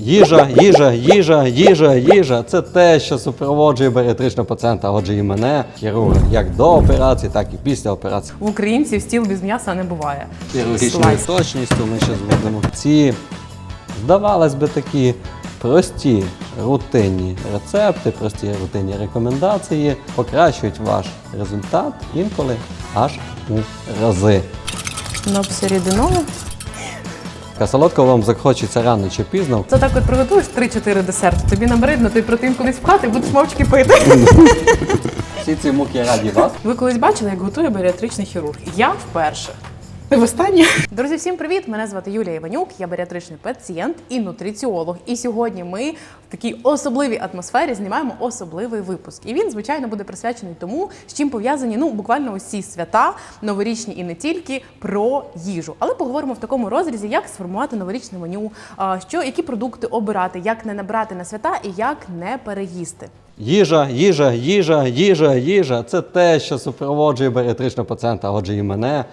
Їжа, їжа, їжа, їжа, їжа це те, що супроводжує баріатричного пацієнта, отже і мене, хірурга, як до операції, так і після операції. В українців стіл без м'яса не буває. Хірургічною точністю ми ще зводимо. Ці, здавалось би, такі прості рутинні рецепти, прості рутинні рекомендації покращують ваш результат інколи аж у рази. Нопси рідинове. Така вам захочеться рано чи пізно. Це так от приготуєш 3-4 десерти, тобі набридно, ти протеїн кудись впхати хати, будеш мовчки пити. Всі ці муки раді вас. Ви колись бачили, як готує баріатричний хірург? Я вперше. І востаннє. Друзі, всім привіт! Мене звати Юлія Іванюк, я баріатричний пацієнт і нутриціолог. І сьогодні ми в такій особливій атмосфері знімаємо особливий випуск. І він, звичайно, буде присвячений тому, з чим пов'язані ну буквально усі свята, новорічні і не тільки про їжу. Але поговоримо в такому розрізі, як сформувати новорічне меню, що які продукти обирати, як не набрати на свята і як не переїсти. Їжа, їжа, їжа, їжа, їжа це те, що супроводжує баріатричного пацієнта, отже і мене,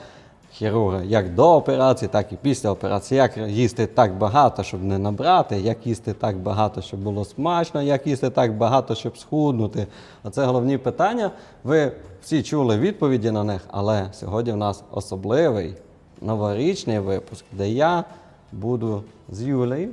хірурга, як до операції, так і після операції. Як їсти так багато, щоб не набрати, як їсти так багато, щоб було смачно, як їсти так багато, щоб схуднути. Оце головні питання. Ви всі чули відповіді на них, але сьогодні в нас особливий новорічний випуск, де я буду з Юлею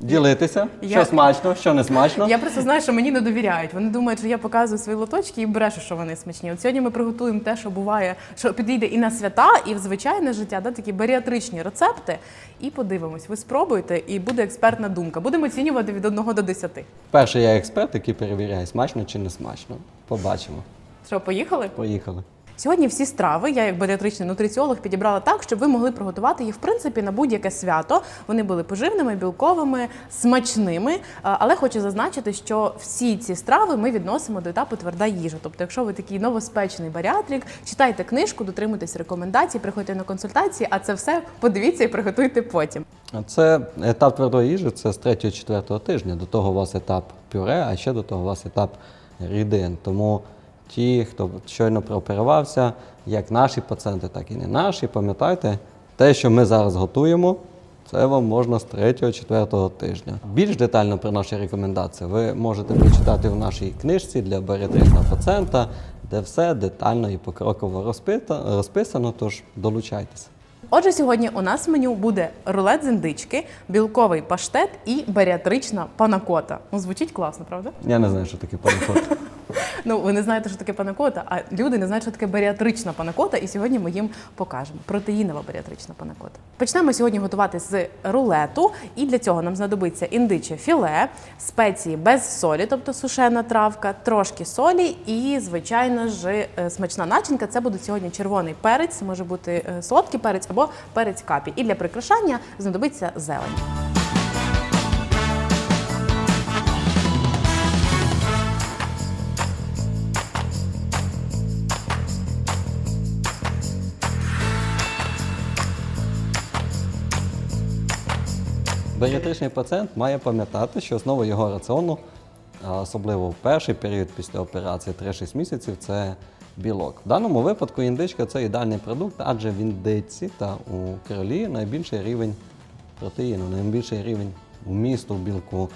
ділитися, Я- що смачно, що не смачно. Я просто знаю, що мені не довіряють. Вони думають, що я показую свої лоточки і брешу, що вони смачні. От сьогодні ми приготуємо те, що буває, що підійде і на свята, і в звичайне життя, да, такі баріатричні рецепти. І подивимось, ви спробуєте, і буде експертна думка. Будемо оцінювати від 1 до 10. Перший я експерт, який перевіряє, смачно чи не смачно. Побачимо. Що, поїхали? Поїхали. Сьогодні всі страви, я як баріатричний нутриціолог підібрала так, щоб ви могли приготувати їх в принципі на будь-яке свято. Вони були поживними, білковими, смачними. Але хочу зазначити, що всі ці страви ми відносимо до етапу тверда їжа. Тобто, якщо ви такий новоспечений баріатрик, читайте книжку, дотримуйтесь рекомендацій, приходьте на консультації, а це все подивіться і приготуйте потім. Це етап твердої їжі, це з 3-4 тижня. До того у вас етап пюре, а ще до того у вас етап рідин. Тому ті, хто щойно прооперувався, як наші пацієнти, так і не наші, пам'ятайте, те, що ми зараз готуємо, це вам можна з 3-4 тижня. Більш детально про наші рекомендації ви можете прочитати в нашій книжці для баріатричного пацієнта, де все детально і покроково розписано, тож долучайтеся. Отже, сьогодні у нас в меню буде рулет з індички, білковий паштет і баріатрична панакота. Ну, звучить класно, правда? Я не знаю, що таке панакот. Ну, ви не знаєте, що таке панакота, а люди не знають, що таке баріатрична панакота, і сьогодні ми їм покажемо. Протеїнова баріатрична панакота. Почнемо сьогодні готувати з рулету, і для цього нам знадобиться індиче філе, спеції без солі, тобто сушена травка, трошки солі і, звичайно ж, е, смачна начинка. Це буде сьогодні червоний перець, може бути е, солодкий перець або перець капі. І для прикрашання знадобиться зелень. Баріатричний пацієнт має пам'ятати, що основа його раціону, особливо в перший період після операції 3-6 місяців, це білок. В даному випадку індичка це ідеальний продукт, адже в індичці та у кролі найбільший рівень протеїну, найбільший рівень вмісту білку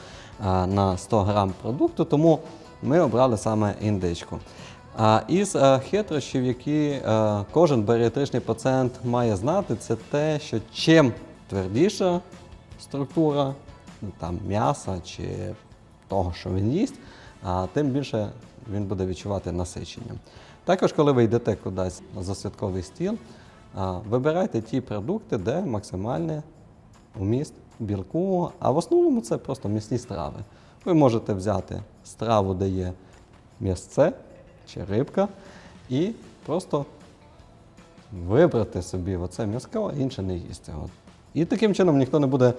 на 100 грам продукту, тому ми обрали саме індичку. Із е, хитрощів, які е, кожен баріатричний пацієнт має знати, це те, що чим твердіша структура ну, там, м'яса чи того, що він їсть, а тим більше він буде відчувати насичення. Також, коли ви йдете кудись за святковий стіл, вибирайте ті продукти, де максимальний вміст білку, а в основному це просто м'ясні страви. Ви можете взяти страву, де є м'ясце чи рибка, і просто вибрати собі оце м'язко, а інше не їсти. І таким чином ніхто не буде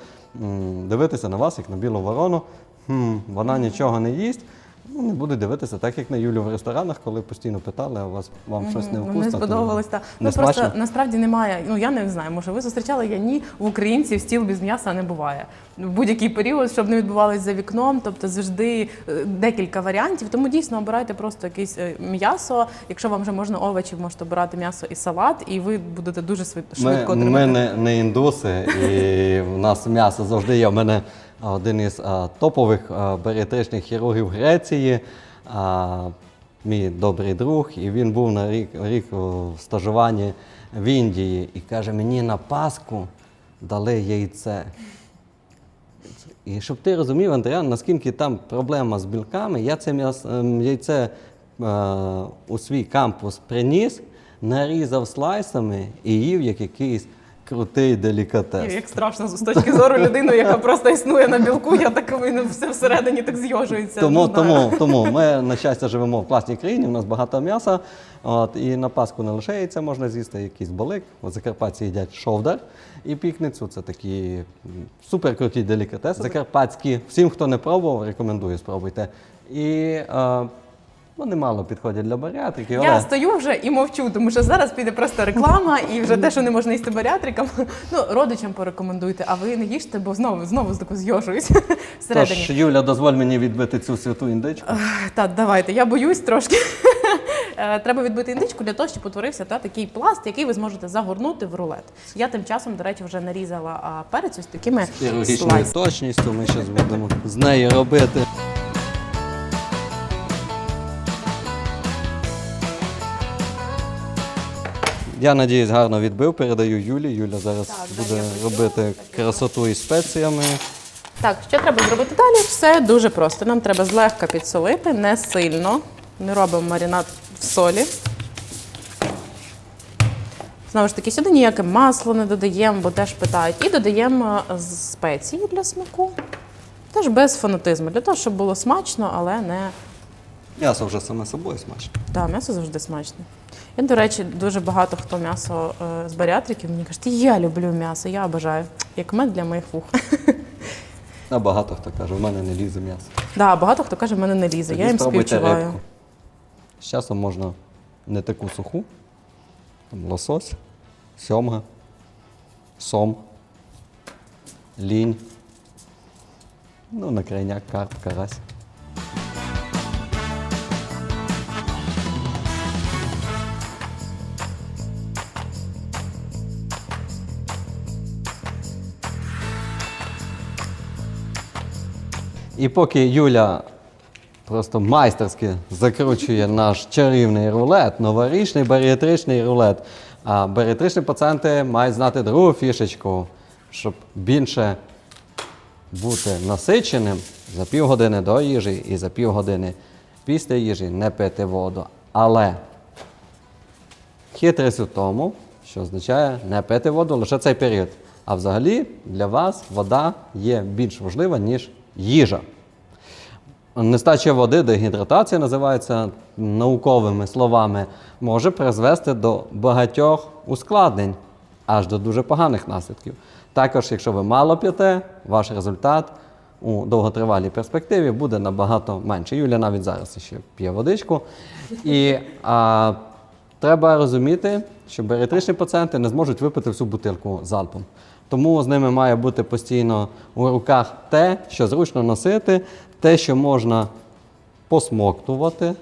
дивитися на вас, як на білу ворону. Хм, вона нічого не їсть. Ну, не буде дивитися так, як на Юлю в ресторанах, коли постійно питали, а у вас вам щось не Мгм, вкусно. Не сподобалось так. Ну просто смачно? насправді немає. Ну я не знаю, може ви зустрічали я ні в українців стіл без м'яса не буває. В будь-який період, щоб не відбувалось за вікном, тобто завжди е, декілька варіантів. Тому дійсно обирайте просто якесь е, м'ясо. Якщо вам вже можна овочів, можете обирати м'ясо і салат, і ви будете дуже швидко Ми, отримати. ми не, не індуси, і в нас м'ясо завжди є. У мене один із топових баріатричних хірургів Греції, мій добрий друг, і він був на рік, рік у стажуванні в Індії і каже: мені на Пасху дали яйце. І щоб ти розумів, Андріан, наскільки там проблема з білками, я це ем, яйце е, у свій кампус приніс, нарізав слайсами і їв як якийсь крутий делікатес. Як страшно з точки зору людини, яка просто існує на білку, я так ну, все всередині так зйожується. Тому, тому, тому ми, на щастя, живемо в класній країні, у нас багато м'яса. От, і на Пасху не лише яйця можна з'їсти, якийсь балик. От Закарпатці їдять шовдар і пікницю. Це такі суперкруті делікатеси. Закарпатські. Всім, хто не пробував, рекомендую, спробуйте. І е, вони мало підходять для баріатрики, але Я стою вже і мовчу, тому що зараз піде просто реклама, і вже те, що не можна їсти баріатрикам, ну родичам порекомендуйте, а ви не їжте, бо знову знову таку зйожуюсь всередині. Тож, Юля, дозволь мені відбити цю святу індичку. Так, давайте, я боюсь трошки. Е, Треба відбити індичку для того, щоб утворився та, такий пласт, який ви зможете загорнути в рулет. Я тим часом, до речі, вже нарізала перець ось такими слайсами. точністю ми зараз будемо з неї робити. Я надіюсь, гарно відбив. Передаю Юлі. Юля зараз Так, буде далі я робити красоту із спеціями. Так, що треба зробити далі? Все дуже просто. Нам треба злегка підсолити, не сильно. Не робимо маринад в солі. Знову ж таки, сюди ніяке масло не додаємо, бо теж питають. І додаємо е, з- спеції для смаку. Теж без фанатизму, для того, щоб було смачно, але не М'ясо вже саме собою смачне. Так, м'ясо завжди смачне. Я, до речі, дуже багато хто м'ясо е, з баріатриків мені кажуть, я люблю м'ясо, я обожаю. Як мед для моїх вух. А багато хто каже, в мене не лізе м'ясо. Да, багато хто каже, в мене не лізе. Я їм спробуйте співчуваю. рибку. З часом можна не таку суху. Там лосось, сьомга, сом, лінь. Ну, на крайняк карп, карась. І поки Юля просто майстерськи закручує наш чарівний рулет, новорічний баріатричний рулет. А баріатричні пацієнти мають знати другу фішечку, щоб більше бути насиченим за півгодини до їжі і за півгодини після їжі не пити воду. Але хитрість у тому, що означає не пити воду лише цей період. А взагалі для вас вода є більш важлива, ніж їжа. Нестача води, дегідратація називається науковими словами, може призвести до багатьох ускладнень, аж до дуже поганих наслідків. Також, якщо ви мало п'єте, ваш результат у довготривалій перспективі буде набагато менше. Юля навіть зараз ще п'є водичку. І а, треба розуміти, що баріатричні пацієнти не зможуть випити всю бутилку залпом. Тому з ними має бути постійно у руках те, що зручно носити, те, що можна посмоктувати, е,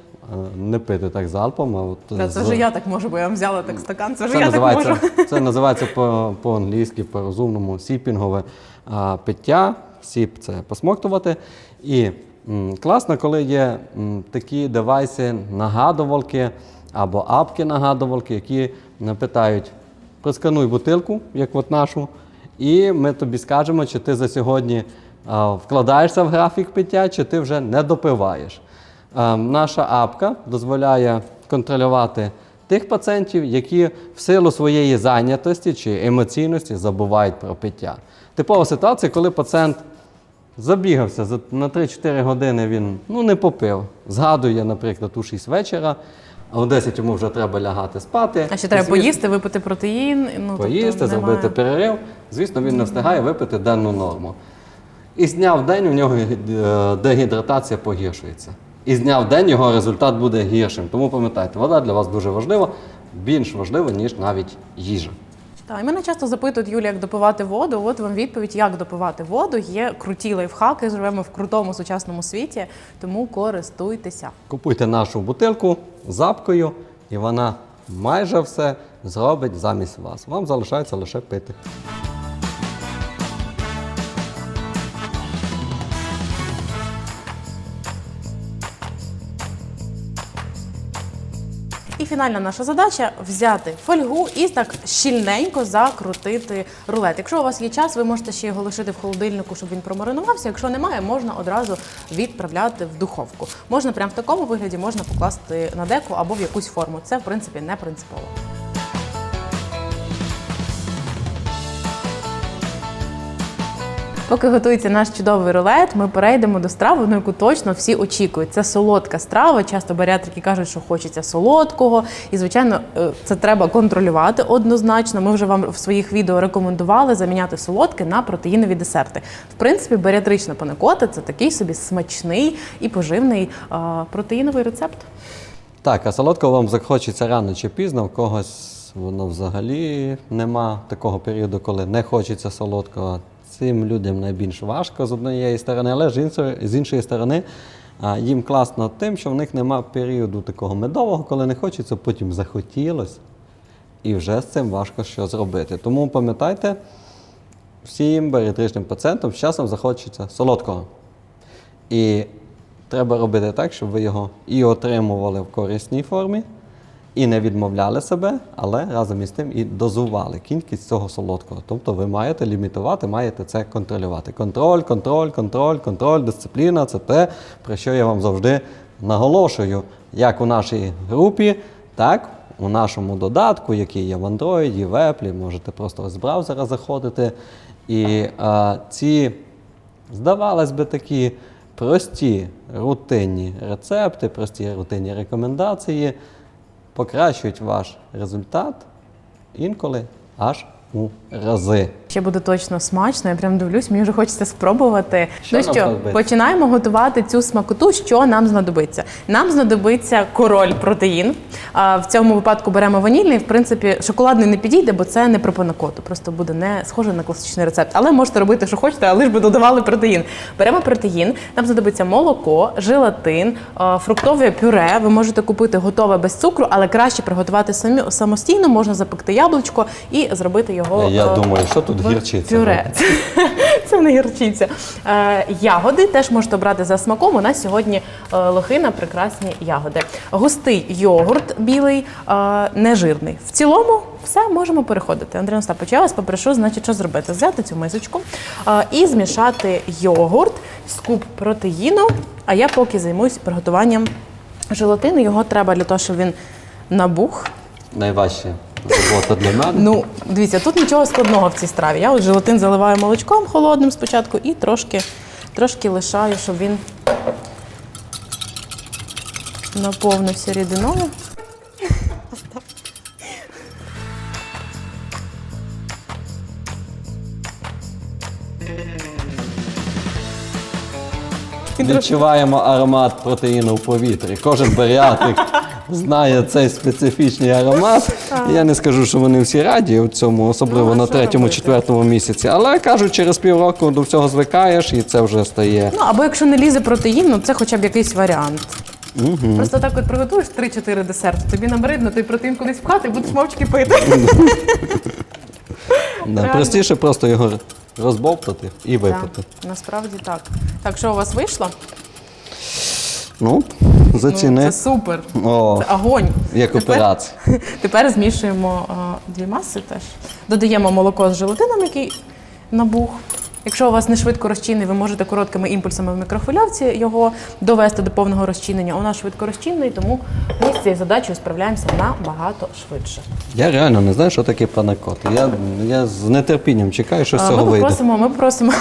не пити так залпом. А от Та це з- вже я так можу, бо я вам взяла так стакан, це вже я так можу. це називається по- по-англійськи, по-розумному сіпінгове а, пиття. Сіп це посмоктувати. І м, класно, коли є м, такі девайси, нагадувалки або апки-нагадувалки, які питають, проскануй бутилку, як от нашу, і ми тобі скажемо, чи ти за сьогодні а, вкладаєшся в графік пиття, чи ти вже не допиваєш. Е, Наша апка дозволяє контролювати тих пацієнтів, які в силу своєї зайнятості чи емоційності забувають про пиття. Типова ситуація, коли пацієнт забігався на 3-4 години, він ну, не попив. Згадує, наприклад, у 6 вечора, а о 10 йому вже треба лягати спати. А ще треба Звісно, поїсти, випити протеїн. Ну, поїсти, тобто немає- зробити перерив. Звісно, він не встигає випити денну норму. І з дня в день у нього е, дегідратація погіршується. І з дня в день його результат буде гіршим. Тому пам'ятайте, вода для вас дуже важлива, більш важлива, ніж навіть їжа. Так, і мене часто запитують, Юлія, як допивати воду. От вам відповідь, як допивати воду. Є круті лайфхаки, живемо в крутому сучасному світі, тому користуйтеся. Купуйте нашу бутилку запкою, і вона майже все зробить замість вас. Вам залишається лише пити. І фінальна наша задача взяти фольгу і так щільненько закрутити рулет. Якщо у вас є час, ви можете ще його лишити в холодильнику, щоб він промаринувався. Якщо немає, можна одразу відправляти в духовку. Можна прямо в такому вигляді, можна покласти на деку або в якусь форму. Це в принципі не принципово. Поки готується наш чудовий рулет, ми перейдемо до страви, на яку точно всі очікують. Це солодка страва. Часто баріатрики кажуть, що хочеться солодкого, і звичайно, е, це треба контролювати однозначно. Ми вже вам в своїх відео рекомендували заміняти солодке на протеїнові десерти. В принципі, баріатрична панакота – це такий собі смачний і поживний протеїновий рецепт. Так, а солодкого вам захочеться рано чи пізно, в когось воно взагалі нема такого періоду, коли не хочеться солодкого. Цим людям найбільш важко з однієї сторони, але з іншої, сторони їм класно тим, що в них нема періоду такого медового, коли не хочеться, потім захотілось, і вже з цим важко що зробити. Тому пам'ятайте, всім баріатричним пацієнтам з часом захочеться солодкого. І треба робити так, щоб ви його і отримували в корисній формі, і не відмовляли себе, але разом із тим і дозували кількість цього солодкого. Тобто ви маєте лімітувати, маєте це контролювати. Контроль, контроль, контроль, контроль, дисципліна це те, про що я вам завжди наголошую, як у нашій групі, так у нашому додатку, який є в Android, в Apple, можете просто з браузера заходити. І а, ці Здавалось би, такі прості рутинні рецепти, прості рутинні рекомендації покращують ваш результат інколи аж у рази. Ще буде точно смачно. Я прям дивлюсь, мені вже хочеться спробувати. Що ну нам що, знадобиться? починаємо готувати цю смакоту. Що нам знадобиться? Нам знадобиться король протеїн. А в цьому випадку беремо ванільний. В принципі, шоколадний не підійде, бо це не про панакоту. Просто буде не схоже на класичний рецепт. Але можете робити, що хочете, але ж би додавали протеїн. Беремо протеїн. Нам знадобиться молоко, желатин, а, фруктове пюре. Ви можете купити готове без цукру, але краще приготувати самі самостійно. Можна запекти яблучко і зробити його. Я е, думаю, що тут в гірчиця? Пюре. Це не гірчиця. Е, ягоди теж можете обрати за смаком. У нас сьогодні е, лохина прекрасні ягоди. Густий йогурт білий, е, нежирний. В цілому все можемо переходити. Андрій Остапович, я вас попрошу, значить, що зробити? Взяти цю мисочку е, і змішати йогурт, скуп протеїну. А я поки займусь приготуванням желатину. Його треба для того, щоб він набух. Найважча робота для мене. Ну, дивіться, тут нічого складного в цій страві. Я от желатин заливаю молочком холодним спочатку і трошки, трошки лишаю, щоб він наповнився рідиною. Відчуваємо аромат протеїну в повітрі. Кожен баріатрик знає цей специфічний аромат. Я не скажу, що вони всі раді у цьому, особливо Ну, на третьому-четвертому місяці. Але кажуть, через півроку до всього звикаєш, і це вже стає. Ну, або якщо не лізе протеїн, ну це хоча б якийсь варіант. Просто так от приготуєш 3-4 десерти, тобі набридно, той протеїн кудись вкати будеш мовчки пити. Да, простіше просто його розбовтати і випити. Так, насправді так. Так, що у вас вийшло? Ну, Ну, заціни. це супер. О, Це огонь. як Тепер- операція. Тепер змішуємо а, дві маси теж. Додаємо молоко з желатином, який набух. Якщо у вас не швидко розчинний, ви можете короткими імпульсами в мікрохвильовці його довести до повного розчинення. У нас швидко розчинний, тому ми з цією задачею справляємося набагато швидше. Я реально не знаю, що таке панакот. Я, я з нетерпінням чекаю, що з цього Ми вийде. попросимо, ми просимо,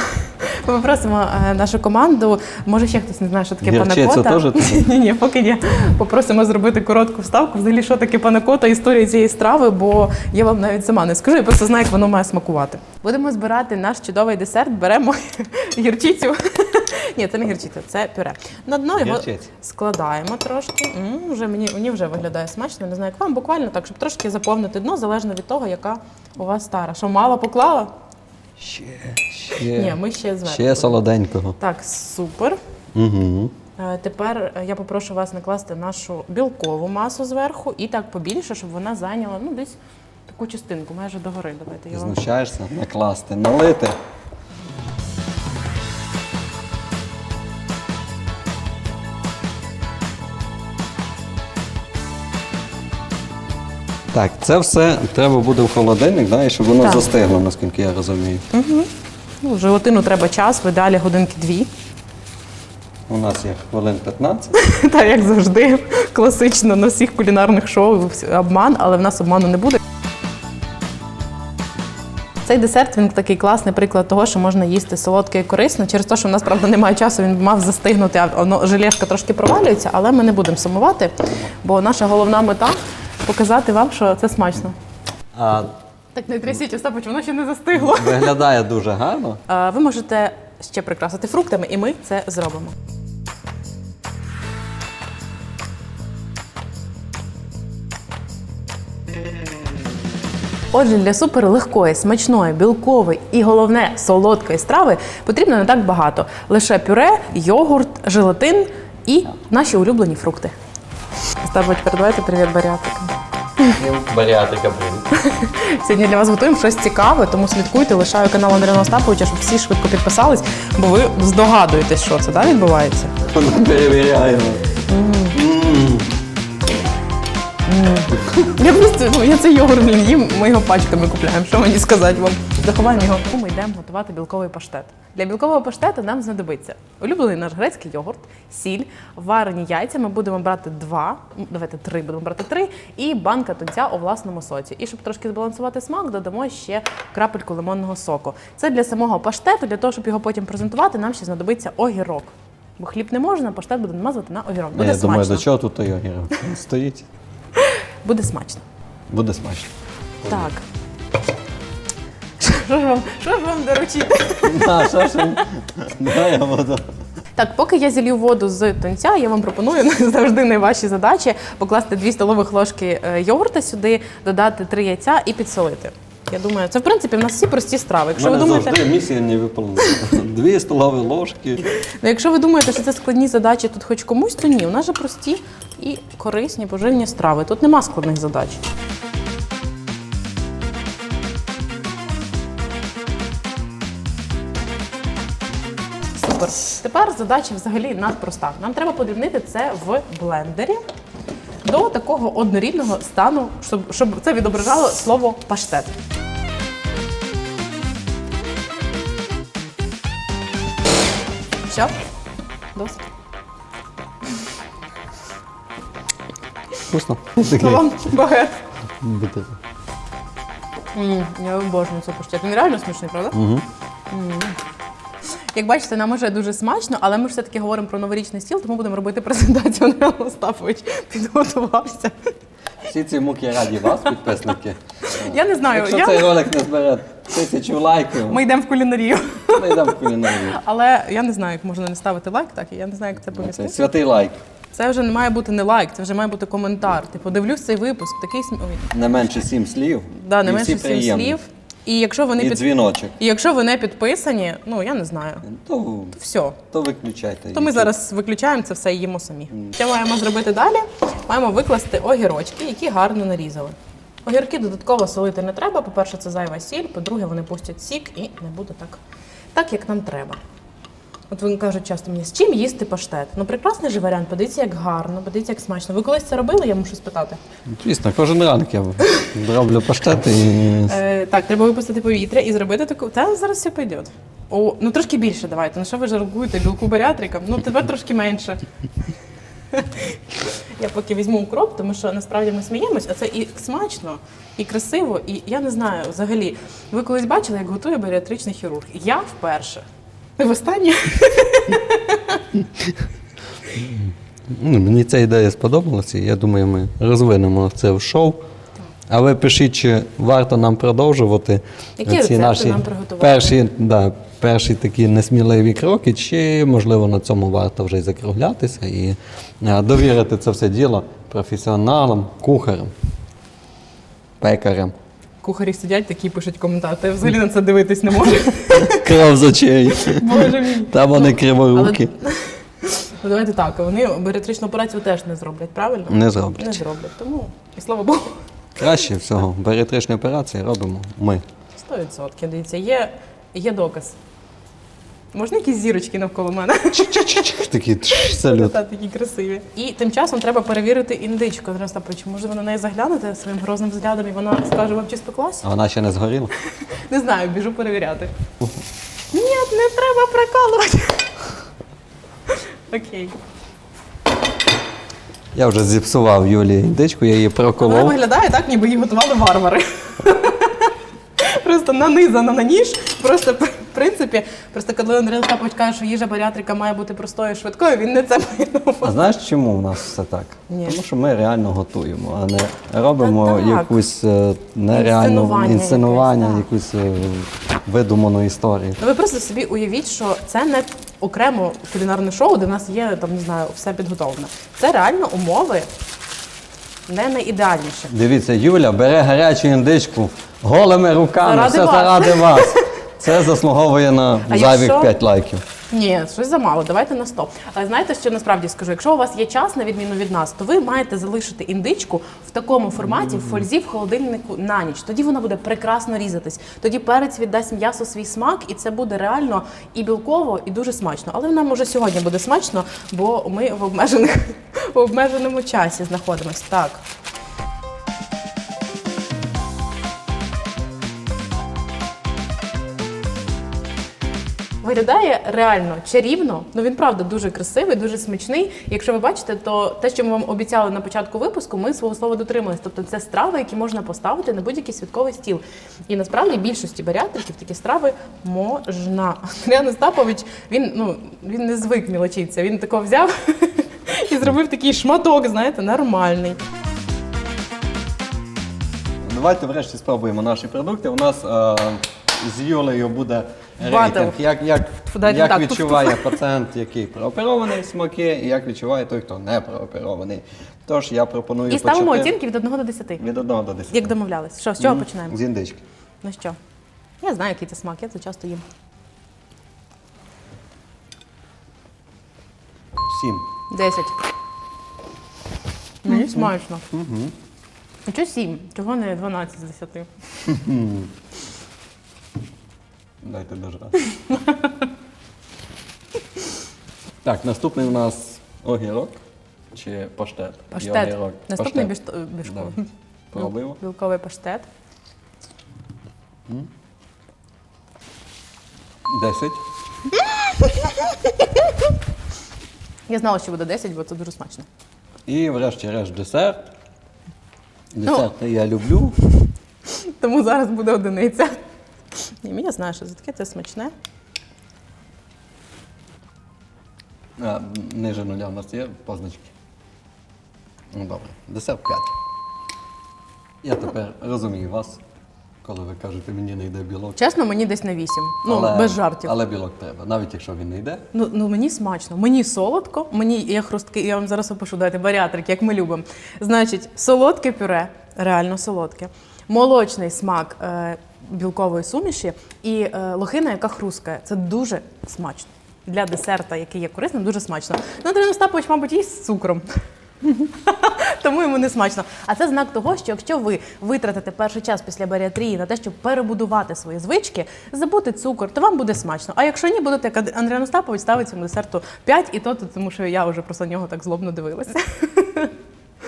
ми попросимо е, нашу команду. Може, ще хтось не знає, що таке панакота. теж? Ні, ні, поки ні. Попросимо зробити коротку вставку. Взагалі, що таке панакота, історія цієї страви, бо я вам навіть сама не скажу, я просто знаю, як воно має смакувати. Будемо збирати наш чудовий десерт. Беремо гірчицю. Ні, це не гірчиця, це пюре. На дно його Гірчиця. складаємо трошки. М, вже мені, мені вже виглядає смачно, не знаю, як вам. Буквально так, щоб трошки заповнити дно, залежно від того, яка у вас стара. Що мало поклала? Ще, ще, Ні, ми ще зверху. ще солоденького. Так, супер. Угу. Е, Тепер я попрошу вас накласти нашу білкову масу зверху і так побільше, щоб вона зайняла ну, десь таку частинку, майже догори. Давайте я вам. Знущаєшся, накласти, налити. Так, це все треба буде в холодильник, да, і щоб воно Так. застигло, наскільки я розумію. Ну, желатину треба час, в ідеалі годинки дві. У нас є хвилин 15. Та як завжди, класично на всіх кулінарних шоу обман, але в нас обману не буде. Цей десерт він такий класний приклад того, що можна їсти солодке і корисно. Через те, що в нас правда немає часу, він мав застигнути, а воно желешка трошки провалюється, але ми не будемо сумувати, бо наша головна мета показати вам, що це смачно. А Так не трясіть, Остапич, воно ще не застигло. виглядає дуже гарно. Е, Ви можете ще прикрасити фруктами, і ми це зробимо. Отже, для суперлегкої, смачної, білкової і головне солодкої страви потрібно не так багато: лише пюре, йогурт, желатин і наші улюблені фрукти. Ставить, передавайте привіт барятикам. Баріатрика блін. Сьогодні для вас готуємо щось цікаве, тому слідкуйте, лишаю канал Андрія Остаповича, щоб всі швидко підписались, бо ви здогадуєтесь, що це да, відбувається. Перевіряємо. Я просто ну я цей йогурт не їм, ми його пачками купляємо. Що мені сказати вам? Заховаємо його. Ми йдемо готувати білковий паштет. Для білкового паштету нам знадобиться улюблений наш грецький йогурт, сіль, варені яйця. Ми будемо брати два, давайте три, будемо брати три, і банка тунця у власному соці. І щоб трошки збалансувати смак, додамо ще крапельку лимонного соку. Це для самого паштету, для того, щоб його потім презентувати, нам ще знадобиться огірок. Бо хліб не можна, паштет буде намазувати на огірок. Буде Я смачно. думаю, до чого тут той огірок? Стоїть. Буде смачно. Буде смачно. Так. Що ж вам, що ж вам доручити? Да, що ж? Да, я буду. Так, поки я зілью воду з тунця, я вам пропоную завжди найважчі задачі покласти 2 столових ложки е, йогурта сюди, додати 3 яйця і підсолити. Я думаю, це в принципі в нас всі прості страви. Якщо ви Мене думаєте, завжди місія не виповнена. Дві столові ложки. ну, якщо ви думаєте, що це складні задачі тут хоч комусь, то ні. У нас же прості і корисні поживні страви. Тут нема складних задач. Супер. Тепер задача взагалі надпроста. Нам треба подрібнити це в блендері до такого однорідного стану, щоб, щоб це відображало слово паштет. Все? Досить. Вкусно. Ну, Такий вам багет. М, Я обожнюю цей паштет. Він реально смачний, правда? Угу. Як бачите, нам уже дуже смачно, але ми ж все-таки говоримо про новорічний стіл, тому будемо робити презентацію. Андрій Остапович підготувався. Всі ці муки раді вас, підписники. Я не знаю, Якщо я... цей ролик не збере тисячу лайків, ми йдемо в кулінарію. ми йдемо в кулінарію. Але я не знаю, як можна не ставити лайк, так і я не знаю, як це Це святий лайк. Це вже не має бути не лайк, це вже має бути коментар. Типу, дивлюсь цей випуск, такий смі... Не менше сім слів. да, не і менше всі сім приємні. слів. І якщо вони І під... дзвіночок. і якщо ви не підписані, ну я не знаю. То, Все. то виключайте. То ми зараз виключаємо це все і їмо самі. Що маємо зробити далі? Маємо викласти огірочки, які гарно нарізали. Огірки додатково солити не треба. По-перше, це зайва сіль, по-друге, вони пустять сік і не буде так, так як нам треба. От вони кажуть часто мені, з чим їсти паштет? Ну, прекрасний же варіант, подивіться, як гарно, подивіться, як смачно. Ви колись це робили, я мушу спитати. Звісно, кожен ранок я роблю паштет і Е, так, треба випустити повітря і зробити таку. Та зараз все пойде. О, ну трошки більше давайте. Ну що ви жаргуєте білку барятрикам? Ну тепер трошки менше. Я поки візьму укроп, тому що насправді ми сміємось, а це і смачно, і красиво, і я не знаю взагалі. Ви колись бачили, як готує баріатричний хірург? Я вперше. Ви востаннє? Ну, мені ця ідея сподобалася, і я думаю, ми розвинемо це в шоу. А ви пишіть, чи варто нам продовжувати Які ці рецепти наші нам приготувати? перші, да, перші такі несміливі кроки, чи можливо на цьому варто вже й закруглятися і е, довірити це все діло професіоналам, кухарям, пекарям. Кухарі сидять такі пишуть коментар. Та я взагалі на це дивитись не можу. Кров з очей. Боже мій. Та вони криворукі. Ну, давайте так, вони баріатричну операцію теж не зроблять, правильно? Не зроблять. Не зроблять. Тому, і слава Богу, Краще всього, баріатричні операції робимо ми. 100%. Дивіться, є, є доказ. Можна якісь зірочки навколо мене? Тш, салют. Та, такі красиві. І тим часом треба перевірити індичку. Андрій Остапович, може ви на неї заглянете своїм грозним взглядом і вона скаже вам, чи спеклась? А вона ще не згоріла. Не знаю, біжу перевіряти. Ні, не треба прикалувати. Окей. Я вже зіпсував Юлії індичку, я її Вона проколов. виглядає так, ніби її готували варвари. Просто нанизана на ніж. Просто в принципі, просто коли Андрій Остапович каже, що їжа баріатрика має бути простою швидкою, він не це має. А знаєш, чому у нас все так? Ні. Тому що ми реально готуємо, а не робимо Та так. якусь е, нереальну Інсценування інсценування, якусь е, видуману історію. Ну ви просто собі уявіть, що це не окремо кулінарне шоу, де в нас є там не знаю, все підготовлене. Це реально умови не найідеальніші. Дивіться, Юля бере гарячу індичку голими руками, Заради все вас. заради вас. Це заслуговує на А зайвих якщо- 5 лайків. Ні, щось замало. Давайте на 100. Але знаєте, що насправді скажу? Якщо у вас є час, на відміну від нас, то ви маєте залишити індичку в такому форматі, в фользі в холодильнику на ніч. Тоді вона буде прекрасно різатись. Тоді перець віддасть м'ясо свій смак, і це буде реально і білково, і дуже смачно. Але нам уже сьогодні буде смачно, бо ми в обмежених в обмеженому часі знаходимось. Так. Виглядає реально чарівно. Ну він правда дуже красивий, дуже смачний. Якщо ви бачите, то те, що ми вам обіцяли на початку випуску, ми свого слова дотримались. Тобто це страви, які можна поставити на будь-який святковий стіл. І насправді більшості баріатриків такі страви можна. Андрій Остапович, він ну він не звик мілочитися. Він тако взяв і зробив такий шматок, знаєте, нормальний. Давайте врешті спробуємо наші продукти. У нас е, з Юлею буде Батл. рейтинг, як, як, як так, відчуває пацієнт, який прооперований смаки, і як відчуває той, хто не прооперований. Тож я пропоную І ставимо почати оцінки від 1 до 10. від 1 до 10. Як домовлялись. Що, з чого починаємо? З індички. Ну що? Я знаю, який це смак, я це часто їм. 7. 10. Мені смачно. А чого 7? Чого не 12 з 10? Дайте дожрати. так, наступний у нас огірок чи паштет? І Паштет. огірок. Наступний Паштет. біш- бішковий. Давай. Пробуємо. Білковий паштет. 10. Я знала, що буде 10, бо це дуже смачно. І врешті-решт десерт. Ну. Десерт я люблю. Тому зараз буде одиниця. Ні, я знаю, що це таке, це смачне. А, ниже нуля у нас є позначки. Ну добре. Десерт 5. Я тепер розумію вас, коли ви кажете, мені не йде білок. Чесно, мені десь на 8. Ну, без жартів. Але білок треба, навіть якщо він не йде. Ну, ну мені смачно, мені солодко, мені я хрусткий, я вам зараз опишу, дайте баріатрики, як ми любимо. Значить, солодке пюре, реально солодке, молочний смак е, білкової суміші і е, лохина, яка хрускає. Це дуже смачно. Для десерта, який є корисним, дуже смачно. Ну, Андрій Остапович, мабуть, їсть з цукром. Тому йому не смачно. А це знак того, що якщо ви витратите перший час після баріатрії на те, щоб перебудувати свої звички, забути цукор, то вам буде смачно. А якщо ні, будете як Андрій Остапович ставить цьому десерту 5, і то, то тому що я вже просто на нього так злобно дивилася.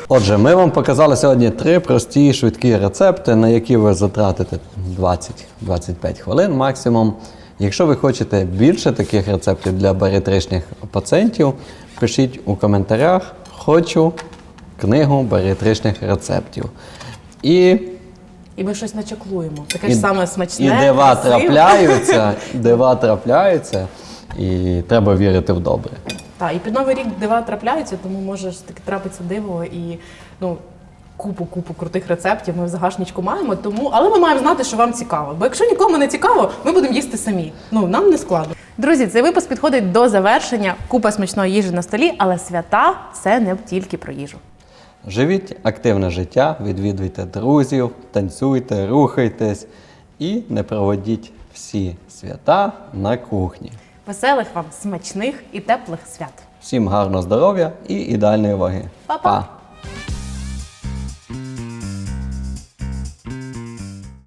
Отже, ми вам показали сьогодні три прості швидкі рецепти, на які ви затратите 20-25 хвилин максимум. Якщо ви хочете більше таких рецептів для баріатричних пацієнтів, пишіть у коментарях Хочу книгу баріатричних рецептів. І, І ми щось начаклуємо. Таке ж саме смачне. і дива красиве. трапляються, дива трапляються, і треба вірити в добре. Так, і під новий рік дива трапляються, тому може ж таки трапиться диво і ну. Купу купу крутих рецептів ми в загашничку маємо, тому але ми маємо знати, що вам цікаво. Бо якщо нікому не цікаво, ми будемо їсти самі. Ну нам не складно. Друзі, цей випуск підходить до завершення. Купа смачної їжі на столі, але свята це не тільки про їжу. Живіть активне життя, відвідуйте друзів, танцюйте, рухайтесь і не проводіть всі свята на кухні. Веселих вам, смачних і теплих свят. Всім гарного здоров'я і ідеальної ваги. Па-па! Па!